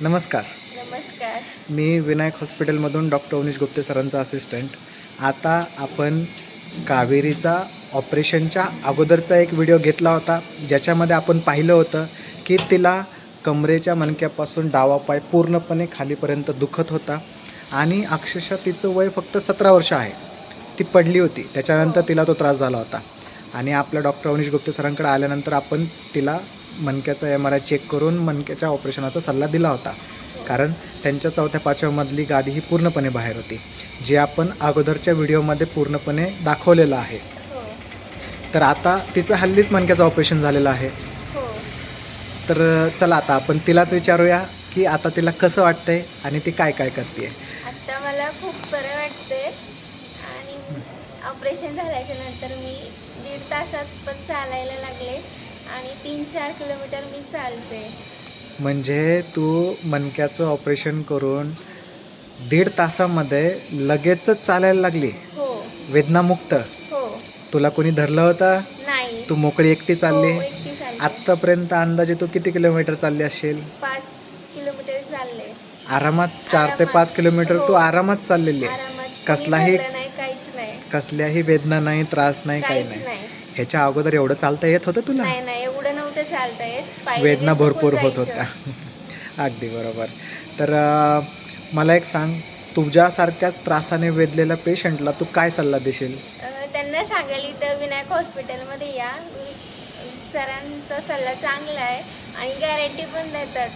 नमस्कार. नमस्कार. मी विनायक हॉस्पिटलमधून डॉक्टर उनिश गुप्ते सरांचा असिस्टंट आता आपण कावेरीचा ऑपरेशनच्या अगोदरचा एक व्हिडिओ घेतला होता ज्याच्यामध्ये आपण पाहिलं होतं की तिला कमरेच्या मणक्यापासून डावा पाय पूर्णपणे खालीपर्यंत दुखत होता आणि अक्षरशः तिचं वय फक्त सतरा वर्ष आहे. ती पडली होती त्याच्यानंतर तिला तो त्रास झाला होता. आणि आपल्या डॉक्टर अवनीश गुप्ते सरांकडे आल्यानंतर आपण तिला मणक्याचा एम आर आय चेक करून मणक्याच्या ऑपरेशनाचा सल्ला दिला होता. कारण त्यांच्या चौथ्या पाचव्यामधली गादी ही पूर्णपणे बाहेर होती जे आपण अगोदरच्या व्हिडिओमध्ये पूर्णपणे दाखवलेलं आहे. तर आता तिचं हल्लीच मणक्याचं ऑपरेशन झालेलं आहे. तर चला आता आपण तिलाच विचारूया की आता तिला कसं वाटतंय आणि ती काय काय करते आता मला खूप बरं वाटतंय. आणि ऑपरेशन झाल्याच्यानंतर मी दीड तासात पण चालायला लागले. आणि तीन चार किलोमीटर मी चालते. म्हणजे तू मणक्याचं ऑपरेशन करून दीड तासामध्ये लगेचच चालायला लागली? हो. वेदनामुक्त? हो. तुला कोणी धरलं होतं? नाही. तू मोकळी एकटी चालली? हो, एकटी चालते आत्तापर्यंत अंदाजे तू किती किलोमीटर चालली असेल पाच किलोमीटर चालले. आरामात चार ते पाच किलोमीटर तू हो. आरामात चाललेली आहे. आरामात. कसलाही- काही नाही काहीच नाही. कसल्याही वेदना नाही त्रास नाही काही काहीच नाही. ह्याच्या अगोदर एवढं चालता येत होतं तुला? नाही नाही एवढं नव्हतं चालता येत. वेदना भरपूर होत. होत्या. अगदी बरोबर. तर मला एक सांग तुझ्यासारख्याच त्रासाने वेधलेल्या पेशंटला तू काय सल्ला देशील? त्यांना सांगायला इथं विनायक हॉस्पिटलमध्ये या. सरांचा सल्ला चांगला आहे आणि गॅरंटी पण देतात.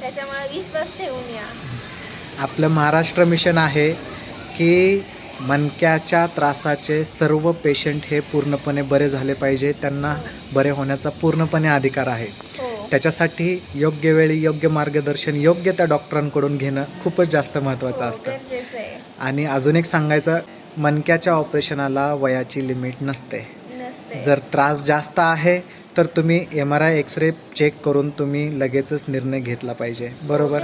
त्याच्यामुळे विश्वास ठेवून या. आपलं महाराष्ट्र मिशन आहे की मणक्याच्या त्रासाचे सर्व पेशंट हे पूर्णपणे बरे झाले पाहिजे. त्यांना बरे होण्याचा पूर्णपणे अधिकार आहे. हो. त्याच्यासाठी योग्य वेळी योग्य मार्गदर्शन योग्य त्या डॉक्टरांकडून घेणं खूपच जास्त महत्त्वाचं हो, असतं. आणि अजून एक सांगायचं मणक्याच्या ऑपरेशनाला वयाची लिमिट नसते. नसते. जर त्रास जास्त आहे तर तुम्ही M R I x-ray check करून तुम्ही लगेचच निर्णय घेतला पाहिजे. बरोबर?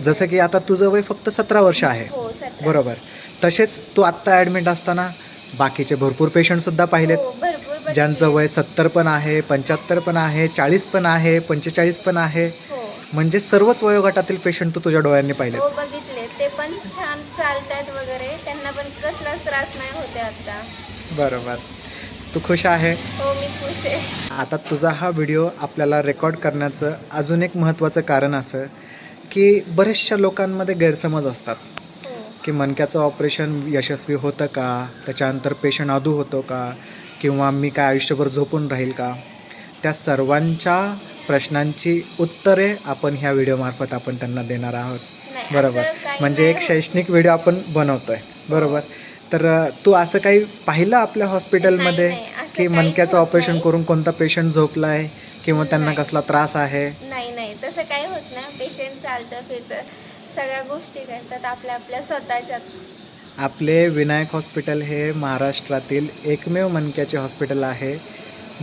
जसं की आता तुझं वय फक्त सतरा वर्ष आहे. हो. बरोबर. तसेच तू आत्ता ॲडमिट असताना बाकीचे भरपूर पेशंटसुद्धा पाहिलेत. हो, भरपूर. ज्यांचं वय सत्तर पण आहे पंच्याहत्तर पण आहे चाळीस पण आहे पंचेचाळीस पण आहे. हो. म्हणजे सर्वच वयोगटातील पेशंट तू तुझ्या डोळ्यांनी पाहिलेत. हो बघितले. ते पण छान चालतात वगैरे. त्यांना पण कसलाच त्रास नाही होते आता बरोबर. तू खुश आहे? हो मी खुश आहे. आता तुझा हा व्हिडिओ आपल्याला रेकॉर्ड करण्याचं अजून एक महत्त्वाचं कारण असं की बऱ्याचशा लोकांमध्ये गैरसमज असतात. की मणक्याचं ऑपरेशन यशस्वी होतं का? त्याच्यानंतर पेशंट अधू होतो का? किंवा मी काय आयुष्यभर झोपून राहील का? त्या सर्वांच्या प्रश्नांची उत्तरे आपण ह्या व्हिडिओमार्फत आपण त्यांना देणार आहोत. बरोबर. म्हणजे एक. शैक्षणिक व्हिडिओ आपण बनवतोय. बरोबर. तर तू असं काही पाहिलं आपल्या हॉस्पिटलमध्ये की मनक्याचं ऑपरेशन. करून कोणता पेशंट झोपला आहे किंवा त्यांना. कसला त्रास आहे? नाही नाही तसं काही होत नाही. पेशंट चालतं फिरतं. सगळ्या गोष्टी करतात आपल्या आपल्या स्वतःच्या आपले विनायक हॉस्पिटल हे महाराष्ट्रातील एकमेव मणक्याचे हॉस्पिटल आहे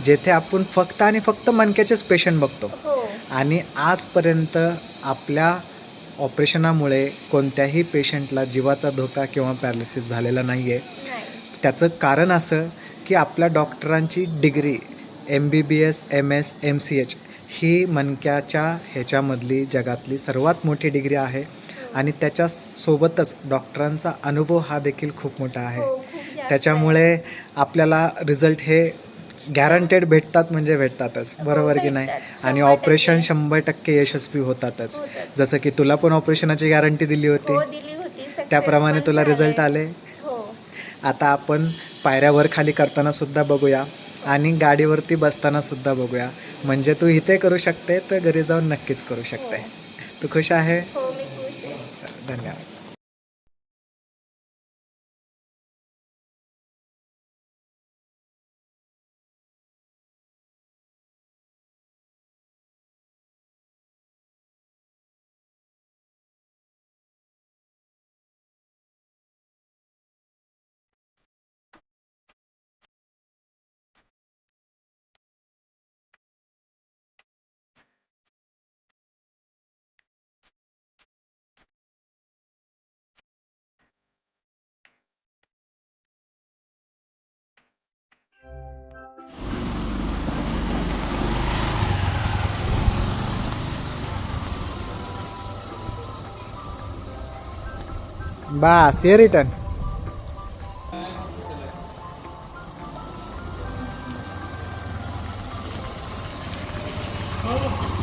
जेथे आपण फक्त आणि फक्त मणक्याचेच पेशंट बघतो. हो. आणि आजपर्यंत आपल्या ऑपरेशनामुळे कोणत्याही पेशंटला जीवाचा धोका किंवा पॅरालिसिस झालेला नाही. आहे त्याचं कारण असं की आपल्या डॉक्टरांची degree M B B S M S M C H ही मणक्याच्या ह्याच्यामधली जगातली सर्वात मोठी डिग्री आहे. आणि त्याच्या सोबतच डॉक्टरांचा अनुभव हा देखील खूप मोठा आहे. हो. त्याच्यामुळे आपल्याला रिझल्ट हे गॅरंटेड भेटतात म्हणजे भेटतातच. हो, बरोबर की नाही. आणि ऑपरेशन. शंभर टक्के यशस्वी होतातच. होतात. जसं की तुला पण ऑपरेशनाची गॅरंटी दिली हो होती. त्याप्रमाणे तुला. रिझल्ट आले. हो. आता आपण पायऱ्यावर खाली करताना सुद्धा बघूया. आणि गाडीवरती बसताना सुद्धा बघूया. म्हणजे तू इथे करू शकते तर घरी जाऊन नक्कीच करू शकते. तू खुश आहे? हो धन्यवाद. બસ એ રિટર્ન